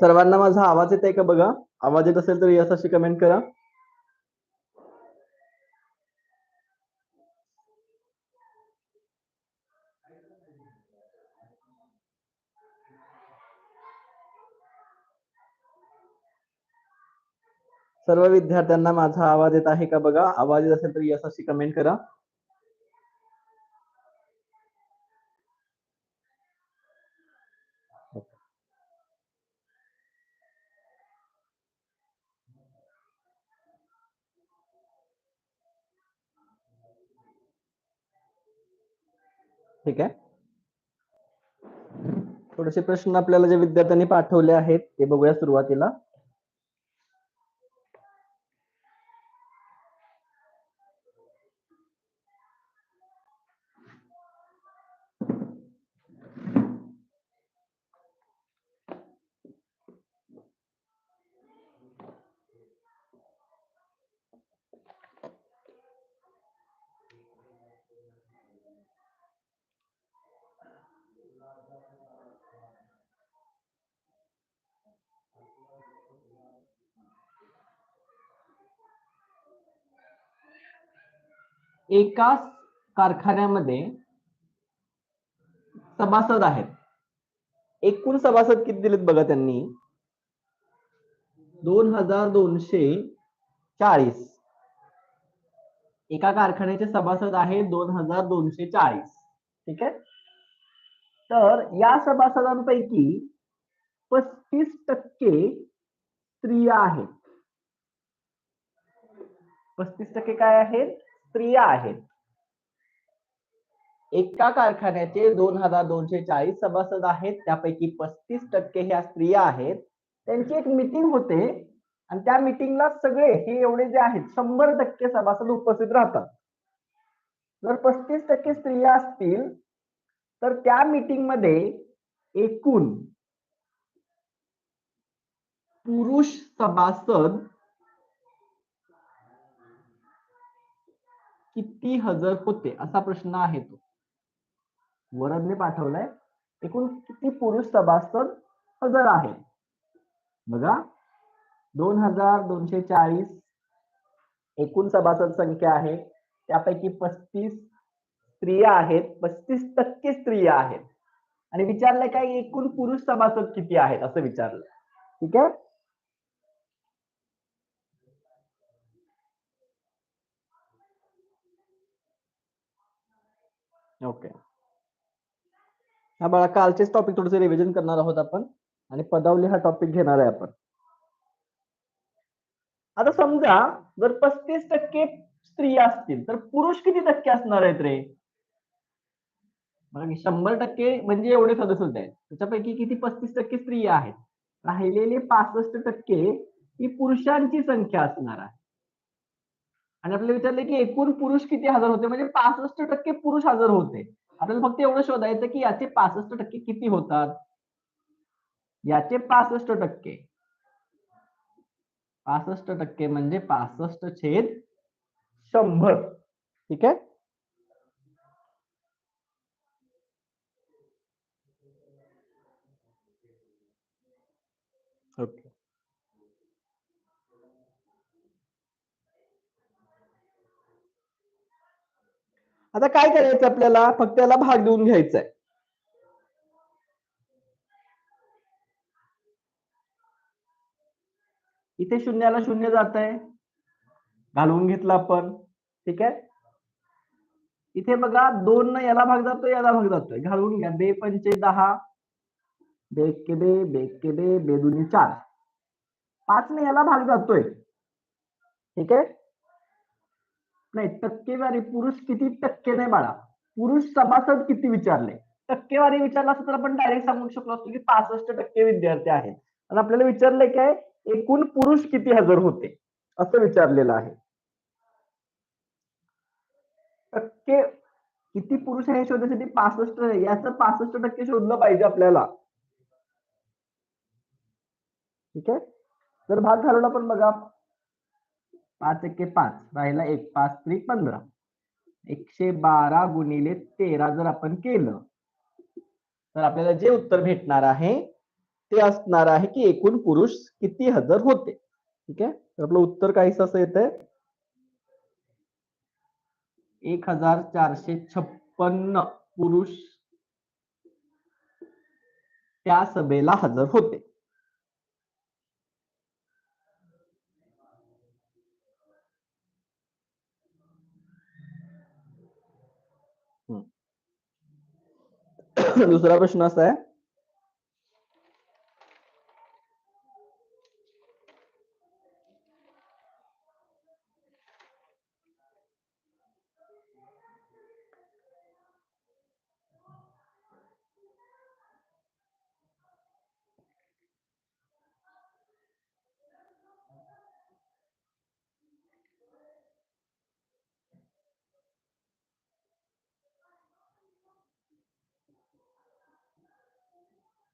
सर्वांना माझा आवाज येत आहे का बघा? आवाज येत असेल तर यस अशी कमेंट करा. सर्व विद्यार्थ्यांना माझा आवाज येत आहे का बघा? आवाज येत असेल तर यस अशी कमेंट करा. ठीक आहे. थोडेसे प्रश्न आपल्याला जे विद्यार्थ्यांनी पाठवले आहेत ते बघूया सुरुवातीला. एकाच कारखान्यामध्ये सभासद आहेत. एकूण सभासद किती दिलेत बघा त्यांनी? दोन हजार दोनशे चाळीस. एका कारखान्याचे सभासद आहेत दोन हजार दोनशे चाळीस. ठीक आहे? तर या सभासदांपैकी पस्तीस टक्के स्त्रिया आहेत. पस्तीस टक्के काय आहेत? स्त्रिया आहेत. एका कारखान्याचे दोन हजार दोनशे चाळीस सभासद आहेत. त्यापैकी पस्तीस टक्के ह्या स्त्रिया आहेत. त्यांची एक मिटिंग होते. आणि त्या मिटिंगला सगळे हे एवढे जे आहेत शंभर टक्के सभासद उपस्थित राहतात. जर पस्तीस टक्के स्त्रिया असतील तर त्या मीटिंगमध्ये एकूण पुरुष सभासद किती हजर होते असा प्रश्न आहे तो. वरदने पाठवलाय एकूण किती पुरुष सभासद हजर आहेत? बघा दोन हजार दोनशे चाळीस एकूण सभासद संख्या आहे. त्यापैकी पस्तीस स्त्रिया आहेत पस्तीस टक्के स्त्रिया आहेत. आणि विचारलंय काय एकूण पुरुष सभासद किती आहेत असं विचारलं. ठीक आहे? ओके हा बाळा कालचेच टॉपिक थोडंसं रिव्हिजन करणार आहोत आपण. आणि पदावली हा टॉपिक घेणार आहे आपण. आता समजा जर पस्तीस टक्के स्त्रिया असतील तर पुरुष किती टक्के असणार आहेत रे? शंभर टक्के म्हणजे एवढे सदस्य आहेत. त्याच्यापैकी किती पस्तीस टक्के स्त्रिया आहेत? राहिलेले पासष्ट टक्के ही पुरुषांची संख्या असणार आहे. आणि आपल्याला विचारले की एकूण पुरुष किती हजर होते? म्हणजे पासष्ट टक्के पुरुष हजर होते. आपल्याला फक्त एवढं शोधायचं की याचे पासष्ट टक्के किती होतात? याचे पासष्ट टक्के. पासष्ट टक्के म्हणजे पासष्ट छेद शंभर. ठीक आहे ओके आता काय करायचं आपल्याला? फक्त याला भाग देऊन घ्यायचा आहे इथे शून्याला शून्य जात आहे घालवून घेतलं आपण. ठीक आहे? इथे बघा दोन न याला भाग जातोय याला भाग जातोय. घालवून घ्या. बे पंचे दहा बे के बे बे के बे बे दुनी चार. पाच ने याला भाग जातोय. ठीक आहे? नाही टक्केवारी पुरुष किती? टक्के नाही बाळा. पुरुष सभासद किती विचारले? टक्केवारी विचारला असं तर आपण डायरेक्ट सांगू शकलो असतो की पासष्ट टक्के विद्यार्थी आहेत. आणि आपल्याला विचारलंय काय? एकूण पुरुष किती हजर होते? असं विचारलेलं आहे. टक्के किती पुरुष आहे शोधण्यासाठी पासष्ट याचं पासष्ट टक्के शोधलं पाहिजे आपल्याला. ठीक आहे? तर भाग घालवला पण बघा. पाच एके पाच. राहिला एक पाच त्रिक पंधरा. एकशे बारा गुणिले तेरा जर आपण केलं तर आपल्याला जे उत्तर भेटणार आहे ते असणार आहे की एकूण पुरुष किती हजर होते. ठीक आहे? तर आपलं उत्तर काहीच असं येतंय. एक हजार चारशे छप्पन्न पुरुष त्या सभेला हजर होते. दुसरा प्रश्न असा आहे.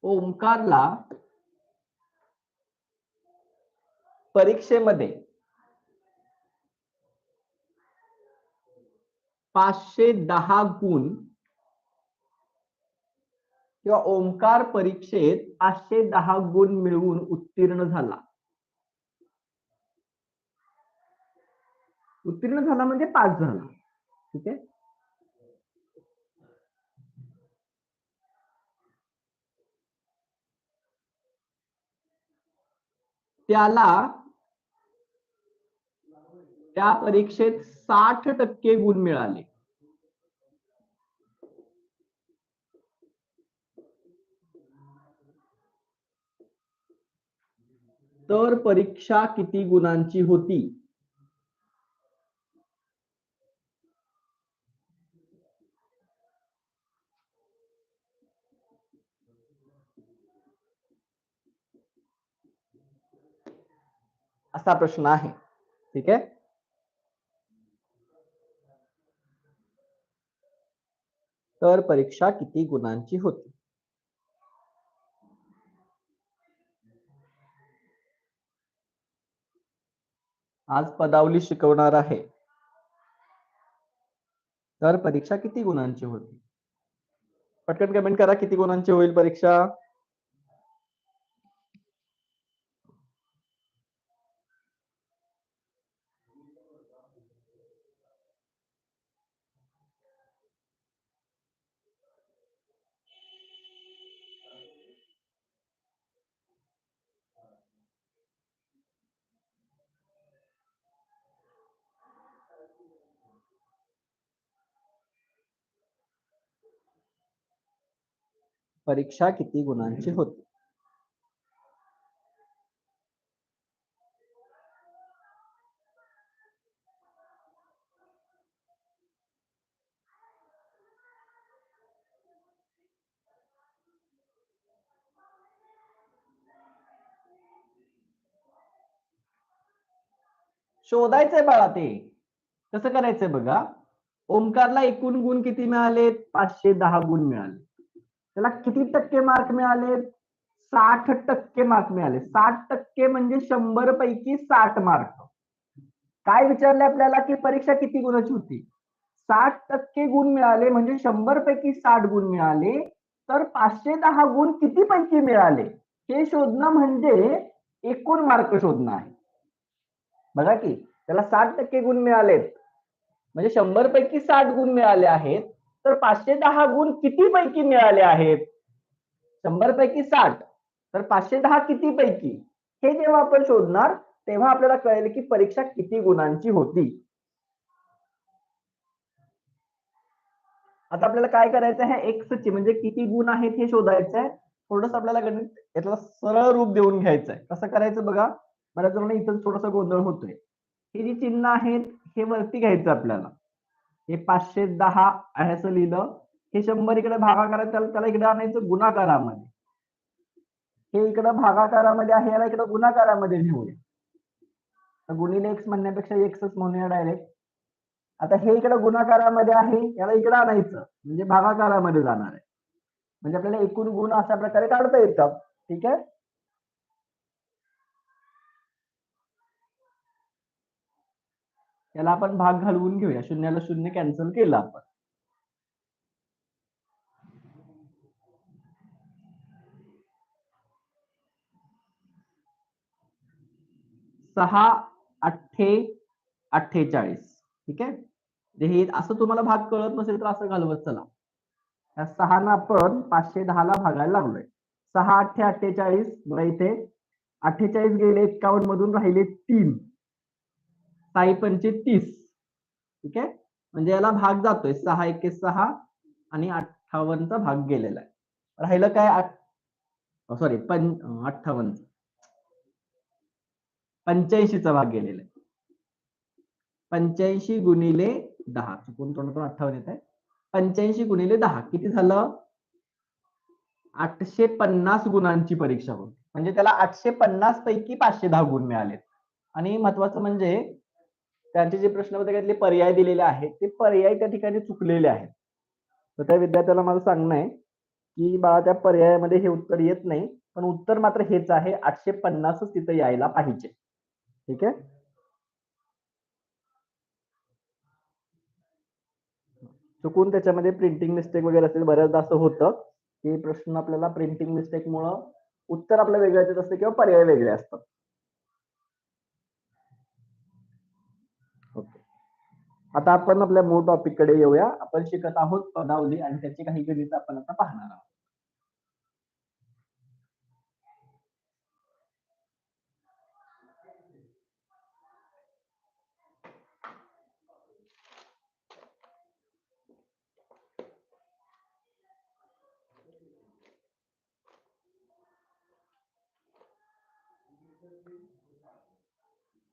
ओंकारला परीक्षेमध्ये पाचशे दहा गुण किंवा ओंकार परीक्षेत पाचशे दहा गुण मिळवून उत्तीर्ण झाला. उत्तीर्ण झाला म्हणजे पास झाला. ठीक आहे? त्याला त्या परीक्षेत साठ टक्के गुण मिळाले. तर परीक्षा किती गुणांची होती? असा प्रश्न आहे. ठीक आहे? तर परीक्षा किती गुणांची होती? आज पदावली शिकवणार आहे. तर परीक्षा किती गुणांची होती? पटकन कमेंट करा किती गुणांची होईल परीक्षा? परीक्षा किती गुणांची होती? शोधायचंय बाळा ते. कसं करायचंय बघा? ओंकारला एकूण गुण किती मिळाले पाचशे दहा गुण मिळाले. त्याला किती टक्के मार्क मिळाले? साठ टक्के मार्क मिळाले. साठ टक्के म्हणजे शंभर पैकी साठ मार्क काय विचारले आपल्याला की परीक्षा किती गुणाची होती? साठ टक्के गुण मिळाले म्हणजे शंभर पैकी साठ गुण मिळाले तर पाचशे दहा गुण किती पैकी मिळाले? हे शोधणं म्हणजे एकूण मार्क शोधणं आहे. बघा की त्याला साठ टक्के गुण मिळालेत. म्हणजे शंभर पैकी साठ गुण मिळाले आहेत तर पाचशे दहा गुण किती पैकी मिळाले आहेत? शंभर पैकी साठ. तर पाचशे दहा किती पैकी हे जेव्हा आपण शोधणार तेव्हा आपल्याला कळेल की परीक्षा किती गुणांची होती. आता आपल्याला काय करायचं आहे? एक्स ची म्हणजे किती गुण आहेत हे शोधायचं आहे. थोडस आपल्याला गणित याला सरळ रूप देऊन घ्यायचं आहे कसं करायचं बघा? बऱ्याच जणांना इथं थोडासा गोंधळ होतोय. हे जी चिन्ह आहेत हे वरती घ्यायचं आपल्याला. हे पाचशे दहा आहे असं लिहिलं. हे शंभर इकडे भागाकारात त्याला त्याला इकडे आणायचं गुणाकारामध्ये. हे इकडं भागाकारामध्ये आहे याला इकडं गुणाकारामध्ये घेऊया तर गुणिले एक्स म्हणण्यापेक्षा एक्सच म्हणूया डायरेक्ट आता हे इकडं गुणाकारामध्ये आहे याला इकडं आणायचं. म्हणजे भागाकारामध्ये जाणार आहे. म्हणजे आपल्याला एकूण गुण अशा प्रकारे काढता येतात. ठीक आहे? याला आपण भाग घालवून घेऊया. शून्याला शून्य कॅन्सल केलं आपण. सहा अठ्ठे अठ्ठेचाळीस ठीक आहे? म्हणजे हे असं तुम्हाला भाग कळत नसेल तर असं घालवत चला. या सहा ना आपण पाचशे दहाला भागायला लागलोय. सहा अठ्ठे अठ्ठेचाळीस बघा इथे अठ्ठेचाळीस गेले एक्कावन्न मधून राहिले तीन. साई पंचे तीस. ठीक आहे? म्हणजे याला भाग जातोय. सहा एके सहा आणि अठ्ठावन्नचा भाग गेलेला आहे. राहिलं काय? सॉरी पं अठ्ठावन्न. पंच्याऐंशीचा भाग गेलेला आहे. पंच्याऐंशी गुणिले दहा. चुकून तोंडातून अठ्ठावन्न येत आहे पंच्याऐंशी गुणिले दहा. किती झालं? आठशे पन्नास गुणांची परीक्षा होती. म्हणजे त्याला आठशे पन्नास पैकी पाचशे दहा गुण मिळाले आणि महत्वाचं म्हणजे त्यांचे जे प्रश्नपत्रिकेतले पर्याय दिलेले आहेत. ते पर्याय त्या ठिकाणी चुकलेले आहेत. तर त्या विद्यार्थ्याला मला सांगणं आहे की बाळा त्या पर्यायामध्ये हे उत्तर येत नाही पण उत्तर मात्र हेच आहे आठशे पन्नासच तिथं यायला पाहिजे. ठीक आहे? चुकून त्याच्यामध्ये प्रिंटिंग मिस्टेक वगैरे असेल बऱ्याचदा असं होतं की प्रश्न आपल्याला प्रिंटिंग मिस्टेक मुळे उत्तर आपलं वेगळं येत असतं किंवा पर्याय वेगळे असतात ओके आता आपण आपल्या मूळ टॉपिककडे येऊया. आपण शिकत आहोत पदावली आणि त्याची काही गणित आपण आता पाहणार आहोत.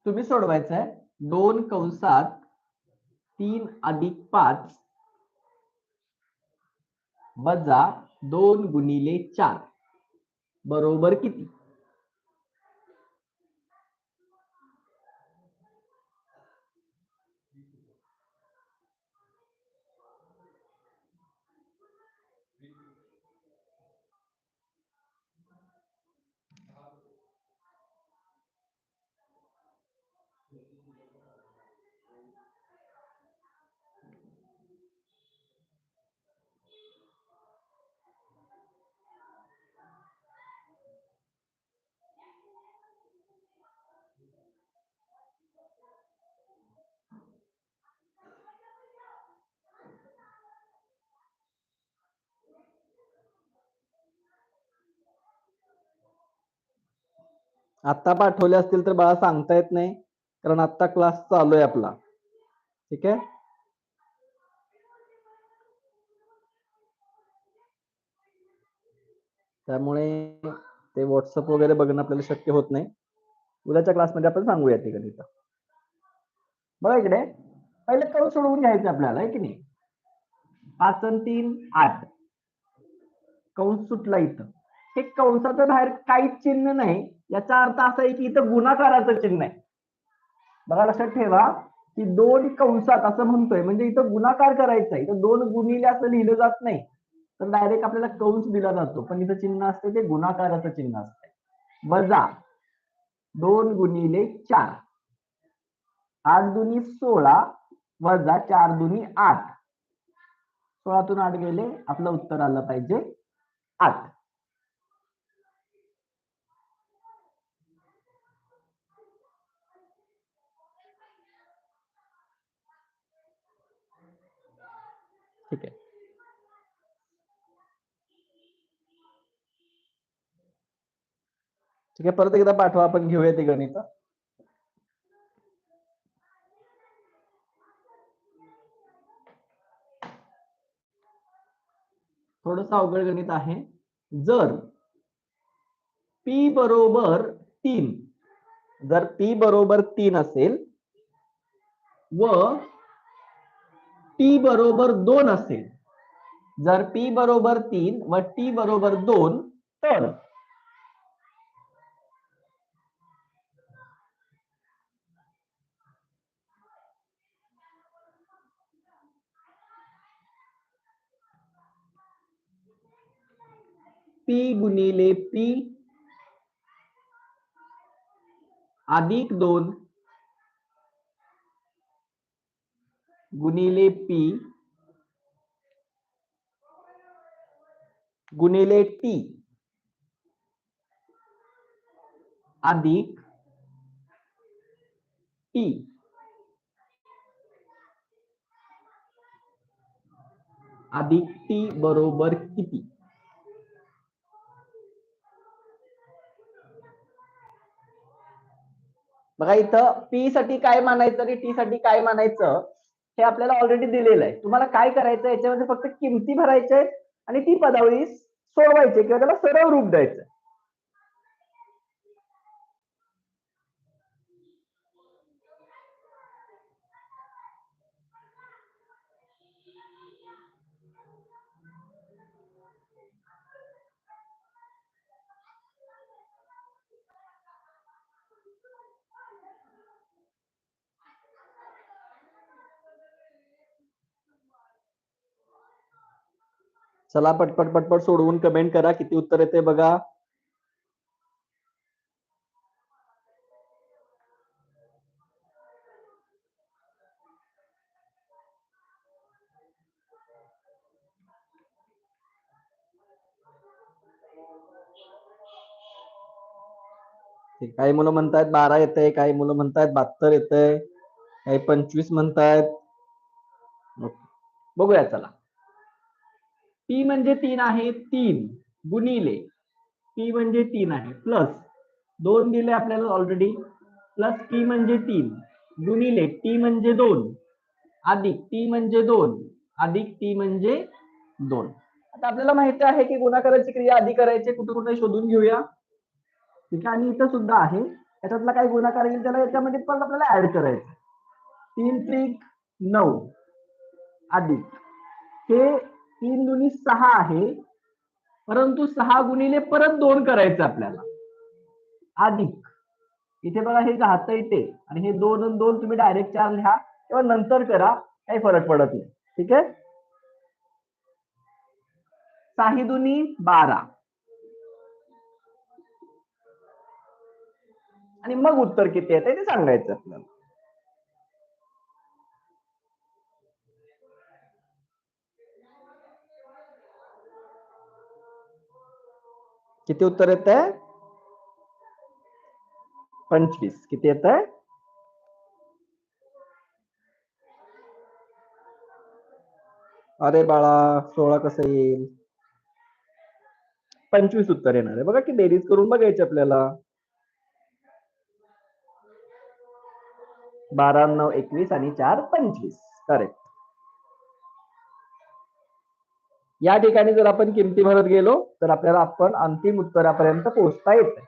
तुम्ही सोडवायचं आहे दोन कंसात तीन अधिक पाच वजा दोन गुणिले चार. बरोबर किती? आत्ता पाठवले असतील तर बाळा सांगता येत नाही कारण आत्ता क्लास चालू आहे आपला. ठीक आहे? त्यामुळे ते व्हॉट्सअप वगैरे बघणं आपल्याला शक्य होत नाही. उद्याच्या क्लासमध्ये आपण सांगूया ते गणित बघा इकडे. पहिले कळ सोडवून घ्यायचं आपल्याला आहे की नाही? पाच तीन आठ. कंस सुटला इथं. हे कंसाच्या बाहेर काहीच चिन्ह नाही. याचा अर्थ असा आहे की इथं गुणाकाराचं चिन्ह आहे. बघा लक्षात ठेवा की दोन कंसात असं म्हणतोय म्हणजे इथं गुणाकार करायचा आहे. इथं दोन गुणिले असं लिहिलं जात नाही. तर डायरेक्ट आपल्याला कंस दिला जातो. पण इथं चिन्ह असते ते गुणाकाराचं चिन्ह असते वजा दोन गुणिले चार. आठ दुनी सोळा वजा चार दुनी आठ. सोळातून आठ गेले आपलं उत्तर आलं पाहिजे आठ ठीक आहे ठीक आहे परत एकदा पाठवा आपण घेऊया ते गणित. थोडस अवघड गणित आहे. जर पी बरोबर तीन जर पी बरोबर तीन असेल व टी बरोबर दोन असेल जर पी बरोबर तीन व टी बरोबर दोन तर पी गुणिले पी। अधिक दोन गुणिले पी। गुणिले टी। अधिक टी। अधिक टी बरोबर किती? बघा इथं पी साठी काय मानायचं आणि टी साठी काय मानायचं हे आपल्याला ऑलरेडी दिलेलं आहे. तुम्हाला काय करायचं याच्यामध्ये फक्त किमती भरायच्या आहेत आणि ती पदावली सोडवायची किंवा त्याला सरळ रूप द्यायचं चला पटपट पटपट सोडवून कमेंट करा किती उत्तर येते बघा. ठीक, काही मुलं म्हणतायत बारा येते काही मुलं म्हणतायत बहात्तर येते काही पंचवीस म्हणतायत. बघूया चला. टी म्हणजे तीन आहे तीन गुणिले टी म्हणजे तीन आहे प्लस दोन दिले आपल्याला ऑलरेडी प्लस टी म्हणजे तीन गुणिले टी म्हणजे दोन अधिक टी म्हणजे दोन अधिक टी म्हणजे दोन. आता आपल्याला माहिती आहे की गुणाकाराची क्रिया आधी करायची कुठे कुठे शोधून घेऊया. ठीक आहे आणि इथं सुद्धा आहे. याच्यातला काही गुणाकार येईल त्याला याच्यामध्ये पण आपल्याला ऍड करायचं. तीन त्रिक नऊ अधिक. हे तीन दुनी सहा आहे. परंतु सहा गुणिले परत दोन करायचं आपल्याला. अधिक. इथे बघा हे राहतं इथे. आणि हे दोन आणि दोन तुम्ही डायरेक्ट चार लिहा. किंवा नंतर करा. काही फरक पडत नाही. ठीक आहे? साही दुनी बारा. आणि मग उत्तर किती येते ते सांगायचं आपल्याला. किती उत्तर येत आहे पंचवीस. किती येत आहे अरे बाळा सोळा कसं येईल? पंचवीस उत्तर येणार आहे. बघा की बेरीज करून बघायची आपल्याला. बारा नऊ एकवीस आणि चार पंचवीस. करेक्ट या ठिकाणी जर आपण किमती भरत गेलो तर आपल्याला आपण अंतिम उत्तरापर्यंत पोहोचता येत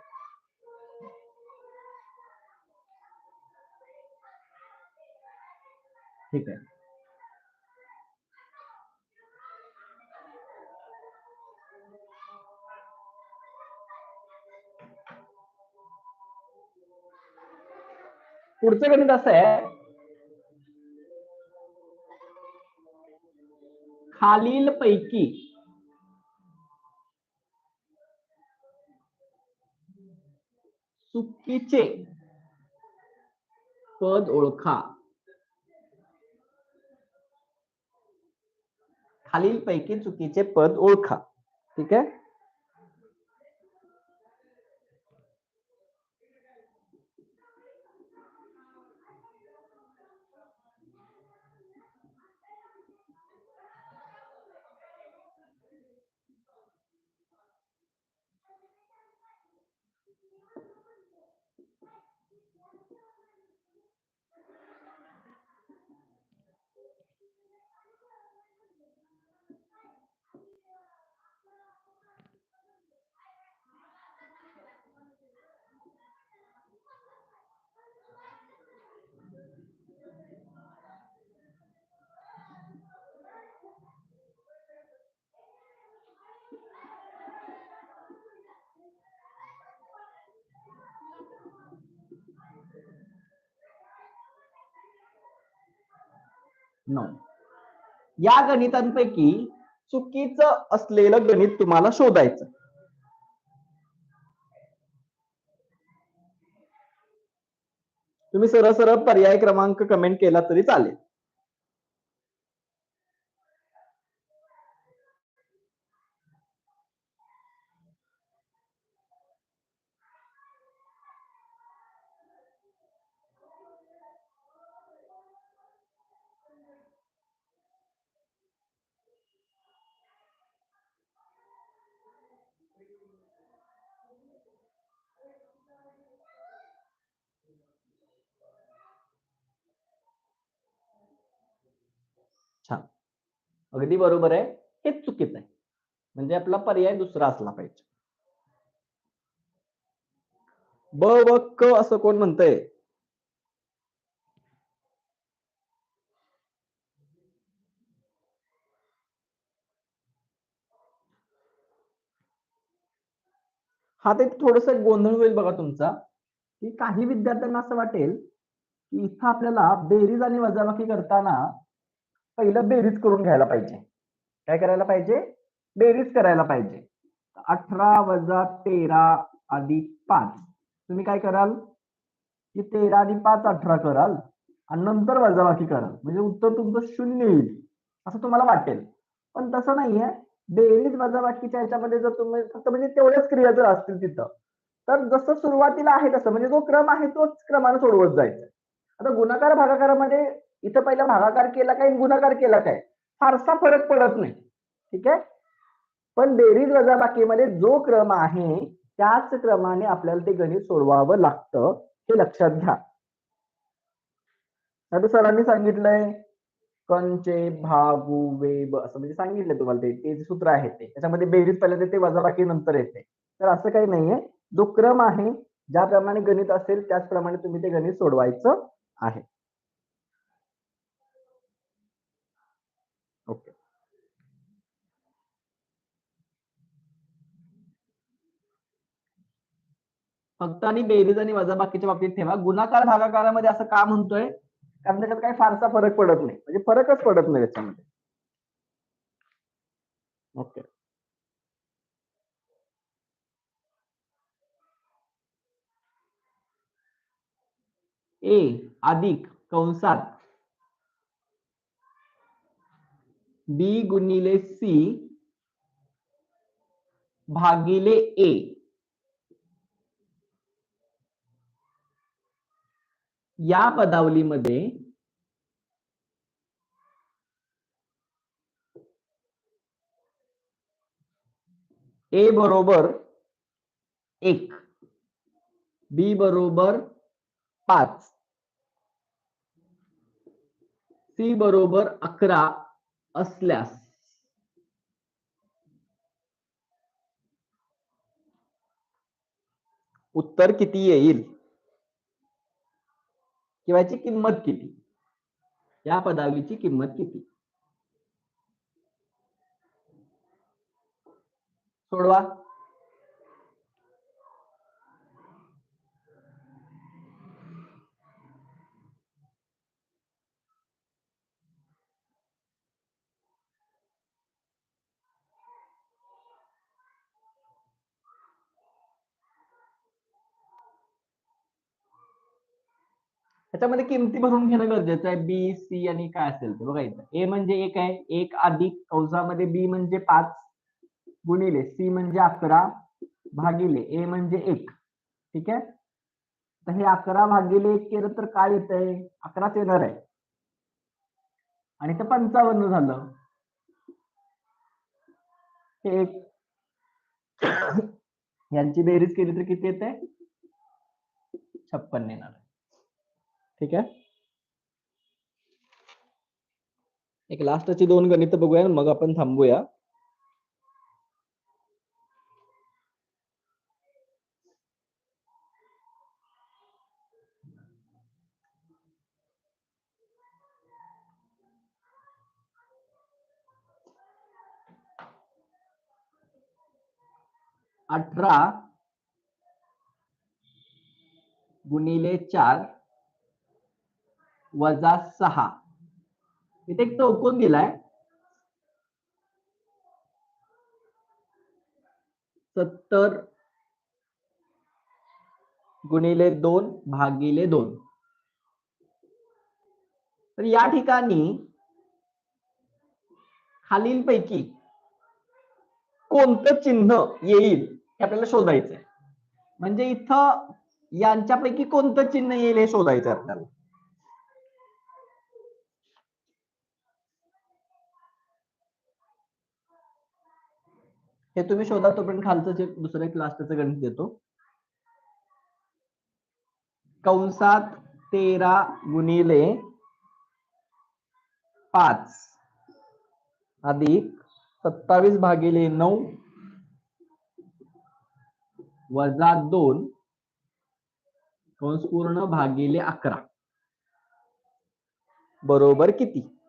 ठीक आहे. पुढचं गणित असं आहे खालील पैकी चुकीचे पद ओळखा. खालील पैकी चुकीचे पद ओळखा. ठीक आहे? नऊ या गणितांपैकी चुकीचं असलेलं गणित तुम्हाला शोधायचं. तुम्ही सरळ सरळ पर्याय क्रमांक कमेंट केला तरी चालेल. अगदी बरोबर आहे. हेच चुकीचं आहे. म्हणजे आपला पर्याय दुसरा असला पाहिजे. ब व क असं कोण म्हणतंय? हा ते थोडस गोंधळ होईल बघा तुमचा. की काही विद्यार्थ्यांना असं वाटेल की इथं आपल्याला बेरीज आणि वजाबाकी करताना पहिलं बेरीज करून घ्यायला पाहिजे. काय करायला पाहिजे? बेरीज करायला पाहिजे. अठरा वजा तेरा अधिक पाच. तुम्ही काय कराल? की तेरा आणि पाच अठरा कराल. आणि नंतर वजाबाकी कराल. म्हणजे उत्तर तुमचं शून्य येईल. असं तुम्हाला वाटेल. पण तसं नाहीये. बेरीज वजाबाकीच्या ह्याच्यामध्ये जर तुम्ही फक्त म्हणजे तेवढ्याच क्रिया जर असतील तिथं तर जसं सुरुवातीला आहे तसं म्हणजे जो क्रम आहे तोच क्रमाने सोडवत जायचा. आता गुणाकार भागाकारामध्ये इथं पहिला भागाकार केला काय गुणाकार केला काय? फारसा फरक पडत नाही. ठीक आहे? पण बेरीज वजाबाकीमध्ये जो क्रम आहे त्याच क्रमाने आपल्याला ते गणित सोडवावं लागतं हे लक्षात घ्या. आता सरांनी सांगितलंय कंचे भागू वेब असं म्हणजे सांगितलं तुम्हाला ते ते जे सूत्र आहे ते. त्याच्यामध्ये बेरीज पहिल्यांदा ते वजाबाकी नंतर येते. तर असं काही नाहीये. जो क्रम आहे ज्याप्रमाणे गणित असेल त्याचप्रमाणे तुम्ही ते गणित सोडवायचं आहे. ओके. फक्त आणि बेरीज आणि वजाबाकीच्या बाबतीत ठेवा. गुणाकार भागाकारामध्ये असं का म्हणतोय? कारण त्याच्यात काही फारसा फरक पडत नाही. म्हणजे फरकच पडत नाही त्याच्यामध्ये. ओके. ए अधिक कंसात बी गुणिले सी भागिले ए या पदावलीमध्ये ए बरोबर एक बी बरोबर पाच सी बरोबर अकरा असल्यास उत्तर किती येईल? किंवा याची किंमत किती? या पदावलीची किंमत किती? सोडवा. त्याच्यामध्ये किमती भरून घेणं गरजेचं आहे. बी सी आणि काय असेल ते बघा इथं ए म्हणजे एक आहे. एक अधिक कंसामध्ये बी म्हणजे पाच गुणिले सी म्हणजे अकरा भागिले ए म्हणजे एक. ठीक आहे? तर हे अकरा भागिले एक केलं तर काय येत आहे अकराच येणार आहे. आणि ते पंचावन्न झालं. हे एक यांची बेरीज केली तर किती येते छप्पन येणार आहे. ठीक आहे? एक लास्टची दोन गणित बघूया मग आपण थांबूया. अठरा गुणिले चार वजा सहा. इथे एक चौकोन दिलाय. सत्तर गुणिले दोन भागिले दोन. तर या ठिकाणी खालीलपैकी कोणतं चिन्ह येईल हे आपल्याला शोधायचंय. म्हणजे इथं यांच्यापैकी कोणतं चिन्ह येईल हे शोधायचं आपल्याला. हे तुम्ही शोधा तोपर्यंत खालचं जे दुसरं एक लास्टचं गणित देतो. कंसात तेरा गुणिले पाच. अधिक सत्तावीस भागिले नऊ वजा दोन. कंस पूर्ण भागिले अकरा. बरोबर किती?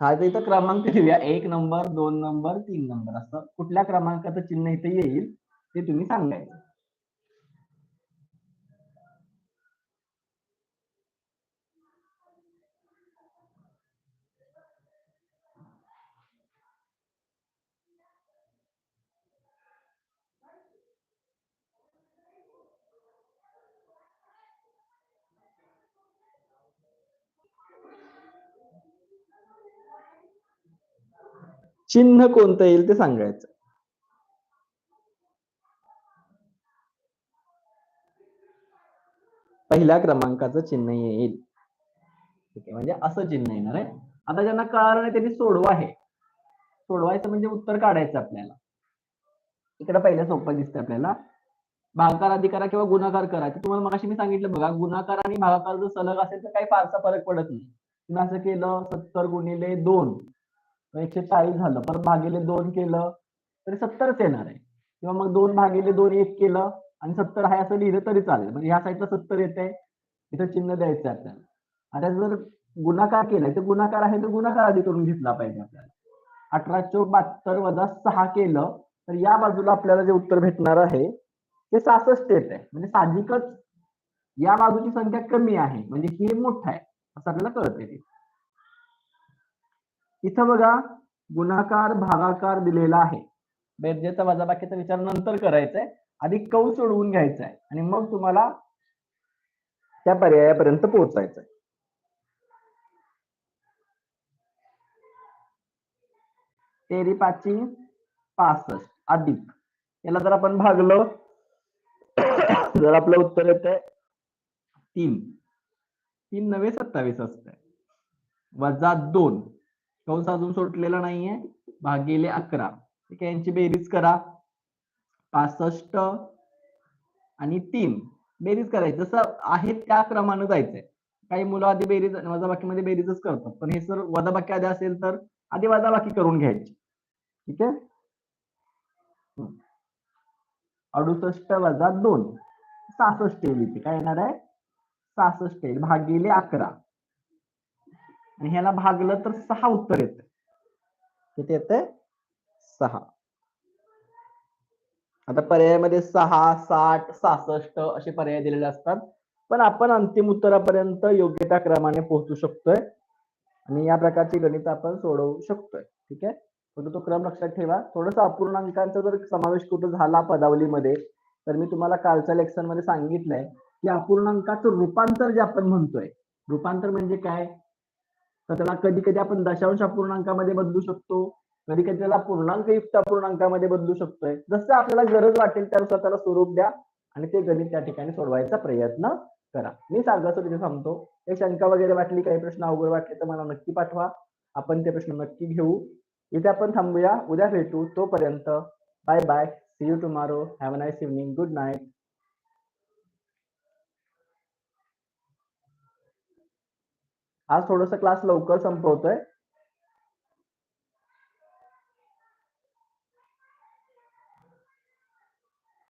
हा तर इथं क्रमांक देऊया एक नंबर दोन नंबर तीन नंबर. असं कुठल्या क्रमांकाचं चिन्ह इथे येईल ते तुम्ही सांगायचं. चिन्ह कोणतं येईल ते सांगायचं. पहिल्या क्रमांकाचं चिन्ह येईल. ठीक आहे म्हणजे असं चिन्ह येणार आहे. आता ज्यांना कळालं नाही त्यांनी सोडवा आहे. सोडवायचं म्हणजे उत्तर काढायचं आपल्याला. इकडे पहिलं सोपं दिसतं आपल्याला. भागाकार अधिकारा किंवा गुणाकार करायचं तुम्हाला मगाशी मी सांगितलं बघा गुणाकार आणि भागाकार जर सलग असेल तर काही फारसा फरक पडत नाही. तुम्ही असं केलं सत्तर गुणिले दोन. एकशे चाळीस झालं. परत भागिले दोन केलं तरी सत्तरच येणार आहे. किंवा मग दोन भागिले दोन एक केलं आणि सत्तर आहे असं लिहिलं तरी चालेल. म्हणजे ह्या साईडला सत्तर येते इथं चिन्ह द्यायचं आहे आपल्याला. आता जर गुणाकार केलाय तर गुणाकार आहे तर गुणाकार आधी करून घेतला पाहिजे आपल्याला. अठरा चौक बहात्तर वजा सहा केलं तर या बाजूला आपल्याला जे उत्तर भेटणार आहे ते सहासष्ट येत आहे म्हणजे साहजिकच या बाजूची संख्या कमी आहे. म्हणजे हे मोठं आहे. असं आपल्याला कळत इथं बघा गुणाकार भागाकार दिलेला आहे. बेरजेचा वजाबाकीचा विचार नंतर करायचा आहे आधी कौ सोडवून घ्यायचा आहे आणि मग तुम्हाला त्या पर्यायापर्यंत पोहोचायचं आहे तेरी पाची पासष्ट अधिक. याला जर आपण भागलं जर आपलं उत्तर येत आहे तीन. तीन नवे सत्तावीस असत वजा दोन. कंस अजून सुटलेला नाहीये. भागिले अकरा. ठीक आहे यांची बेरीज करा. पासष्ट आणि तीन. बेरीज करायची. जसं आहे त्या क्रमानं जायचंय. काही मुलं आधी बेरीज वजाबाकीमध्ये बेरीजच करतात. पण हे जर वजाबाकी आधी असेल तर आधी वजाबाकी करून घ्यायची. ठीक आहे? अडुसष्ट वजा दोन. सहासष्ट येईल इथे. काय येणार आहे? सहासष्ट येईल. भागिले अकरा. आणि ह्याला भागलं तर सहा उत्तर येत. किती येते? सहा. आता पर्यायामध्ये सहा साठ सहासष्ट असे पर्याय दिलेले असतात. पण आपण अंतिम उत्तरापर्यंत योग्य त्या क्रमाने पोहोचू शकतोय. आणि या प्रकारची गणित आपण सोडवू शकतोय. ठीक आहे? फक्त तो क्रम लक्षात ठेवा. थोडस अपूर्णांकांचा जर समावेश कुठं झाला पदावलीमध्ये तर मी तुम्हाला कालच्या लेक्चरमध्ये सांगितलंय की अपूर्णांकाचं रूपांतर जे आपण म्हणतोय रूपांतर म्हणजे काय? तर त्याला कधी कधी आपण दशांश अपूर्णांकामध्ये बदलू शकतो. कधी कधी त्याला पूर्णांक युक्त पूर्णांकामध्ये बदलू शकतोय. जसं आपल्याला गरज वाटेल त्यानुसार त्याला स्वरूप द्या आणि ते गणित त्या ठिकाणी सोडवायचा प्रयत्न करा. मी सांगायचो तिथे थांबतो. एक शंका वगैरे वाटली काही प्रश्न अवघड वाटले तर मला नक्की पाठवा. आपण ते प्रश्न नक्की घेऊ. इथे आपण थांबूया. उद्या भेटू तोपर्यंत. Bye bye see you tomorrow have a nice evening good night आज थोडस क्लास लवकर संपवतोय.